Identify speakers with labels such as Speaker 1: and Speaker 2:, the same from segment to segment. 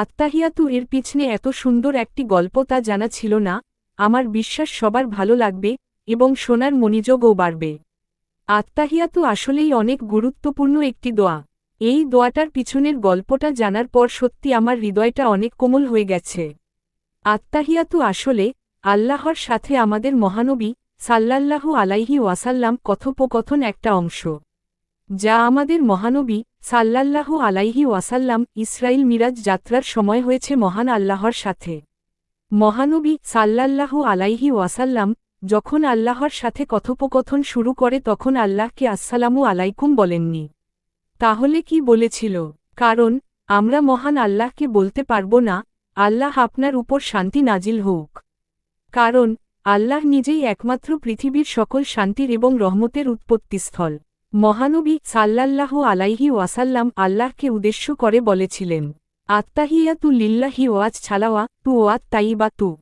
Speaker 1: আত্মাহিয়াতু এর পিছনে এত সুন্দর একটি গল্প তা জানা ছিল না, আমার বিশ্বাস সবার ভালো লাগবে এবং সোনার মনোযোগও বাড়বে। আত্মাহিয়াতু আসলেই অনেক গুরুত্বপূর্ণ একটি দোয়া। এই দোয়াটার পিছনের গল্পটা জানার পর সত্যি আমার হৃদয়টা অনেক কোমল হয়ে গেছে। আত্মাহিয়াতু আসলে আল্লাহর সাথে আমাদের মহানবী সাল্লাল্লাহু আলাইহি ওয়াসাল্লাম কথোপকথন একটা অংশ। যা আমাদের মহানবী সাল্লাল্লাহু আলাইহি ওয়াসাল্লাম ইসরাইল মিরাজ যাত্রার সময় হয়েছে মহান আল্লাহর সাথে। মহানবী সাল্লাল্লাহু আলাইহি ওয়াসাল্লাম যখন আল্লাহর সাথে কথোপকথন শুরু করে তখন আল্লাহকে আসসালামু আলাইকুম বলেননি। তাহলে কি বলেছিল? কারণ, আমরা মহান আল্লাহকে বলতে পারব না, আল্লাহ আপনার উপর শান্তি নাজিল হোক। কারণ, আল্লাহ নিজেই একমাত্র পৃথিবীর সকল শান্তির এবং রহমতের উৎপত্তিস্থল। মহানবী সাল্লাল্লাহু আলাইহি ওয়াসাল্লাম আল্লাহকে উদ্দেশ্য করে বলেছিলেন আত্মাহিয়া তু লিল্লাহি ওয়াজ ছালাওয়া তু ওয়াত তাইবা তু।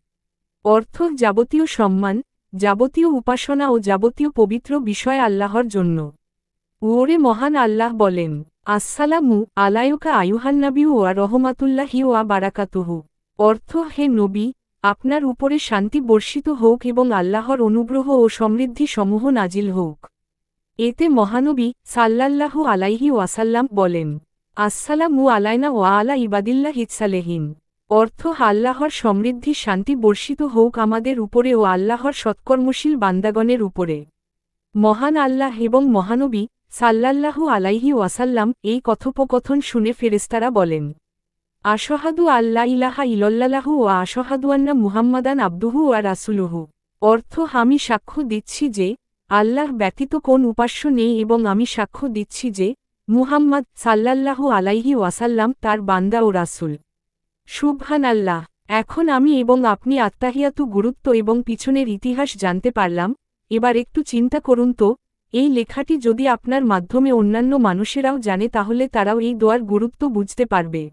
Speaker 1: অর্থ যাবতীয় সম্মান, যাবতীয় উপাসনা ও যাবতীয় পবিত্র বিষয় আল্লাহর জন্য। ওরে মহান আল্লাহ বলেন, আসসালামু আলায়ুকা আয়ুহান্নাবি ওয়া রহমাতুল্লাহি ওয়া বারাকাতুহু। অর্থ, হে নবী, আপনার উপরে শান্তি বর্ষিত হোক এবং আল্লাহর অনুগ্রহ ও সমৃদ্ধি সমূহ নাজিল হোক। এতে মহানবী সাল্লাল্লাহু আলাইহি ওয়াসাল্লাম বলেন, আসসালামু আলাইনা ওয়া আলা ইবাদিল্লাহ ইৎসালেহিন অর্থ, আল্লাহর সমৃদ্ধি শান্তি বর্ষিত হোক আমাদের উপরে ও আল্লাহর সৎকর্মশীল বান্দাগণের উপরে। মহান আল্লাহ এবং মহানবী সাল্লাল্লাহু আলাইহি ওয়াসাল্লাম এই কথোপকথন শুনে ফেরেস্তারা বলেন, আশহাদু আল্লা ইলাহা ইলল্লাহু ও আশহাদু আন্না মুহাম্মাদান আব্দুহু ওয়া রাসুলুহু। অর্থ, আমি সাক্ষ্য দিচ্ছি যে আল্লাহ ব্যতীত কোন উপাস্য নেই এবং আমি সাক্ষ্য দিচ্ছি যে মুহাম্মদ সাল্লাল্লাহু আলাইহি ওয়াসাল্লাম তার বান্দা ও রাসুল। শুভহান আল্লাহ এখন আমি এবং আপনি আত্মাহিয়াতু গুরুত্ব এবং পিছনের ইতিহাস জানতে পারলাম। এবার একটু চিন্তা করুন তো, এই লেখাটি যদি আপনার মাধ্যমে অন্যান্য মানুষেরাও জানে তাহলে তারাও এই দোয়ার গুরুত্ব বুঝতে পারবে।